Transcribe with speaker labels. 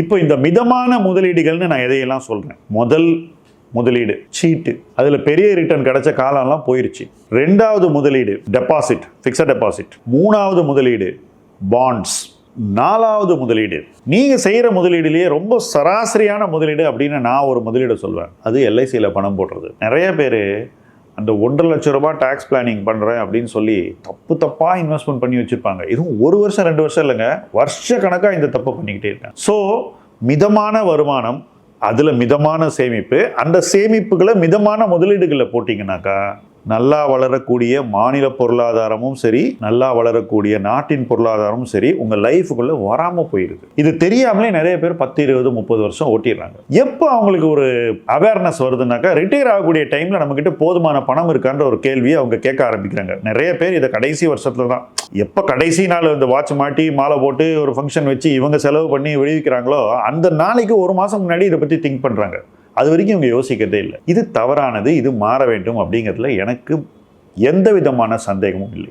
Speaker 1: இப்போ இந்த மிதமான முதலீடுகள்னு நான் எதையெல்லாம் சொல்கிறேன் முதல் முதலீடு சீட்டு அதில் பெரிய ரிட்டர்ன் கிடைச்ச காலம்லாம் போயிருச்சு. ரெண்டாவது முதலீடு டெபாசிட் ஃபிக்ஸட் டெபாசிட் மூணாவது முதலீடு பாண்ட்ஸ் நாலாவது முதலீடு. நீங்கள் செய்கிற முதலீடுலேயே ரொம்ப சராசரியான முதலீடு அப்படின்னு நான் ஒரு முதலீடு சொல்வேன். அது எல்ஐசியில் பணம் போடுறது. நிறைய பேர் அந்த ஒன்றரை லட்ச ரூபாய் டேக்ஸ் பிளானிங் பண்ணுறேன் அப்படின்னு சொல்லி தப்பு தப்பாக இன்வெஸ்ட்மெண்ட் பண்ணி வச்சுருப்பாங்க. இதுவும் ஒரு வருஷம் ரெண்டு வருஷம் இல்லைங்க. வருஷ கணக்காக இந்த தப்பை பண்ணிக்கிட்டே இருக்காங்க. ஸோ மிதமான வருமானம் அதில் மிதமான சேமிப்பு அந்த சேமிப்புகளை மிதமான முதலீடுகளில் போட்டிங்கனாக்கா நல்லா வளரக்கூடிய மாநில பொருளாதாரமும் சரி நல்லா வளரக்கூடிய நாட்டின் பொருளாதாரமும் சரி உங்கள் லைஃபுக்குள்ளே வராமல் போயிருக்கு இது தெரியாமலே நிறைய பேர் பத்து இருபது முப்பது வருஷம் ஓட்டிடுறாங்க. எப்போ அவங்களுக்கு ஒரு அவேர்னஸ் வருதுனாக்கா ரிட்டையர் ஆகக்கூடிய டைமில் நம்மக்கிட்ட போதுமான பணம் இருக்கான்ற ஒரு கேள்வியை அவங்க கேட்க ஆரம்பிக்கிறாங்க. நிறைய பேர் இதை கடைசி வருஷத்தில் தான். எப்போ கடைசி நாள் இந்த வாட்ச் மாட்டி மாலை போட்டு ஒரு ஃபங்க்ஷன் வச்சு இவங்க செலவு பண்ணி விடுவிக்கிறாங்களோ அந்த நாளைக்கு ஒரு மாதம் முன்னாடி இதை பற்றி திங்க் பண்ணுறாங்க அது வரைக்கும் இவங்க யோசிக்கிறதே இல்லை. இது தவறானது இது மாற வேண்டும் அப்படிங்கிறதுல எனக்கு எந்த விதமான சந்தேகமும் இல்லை.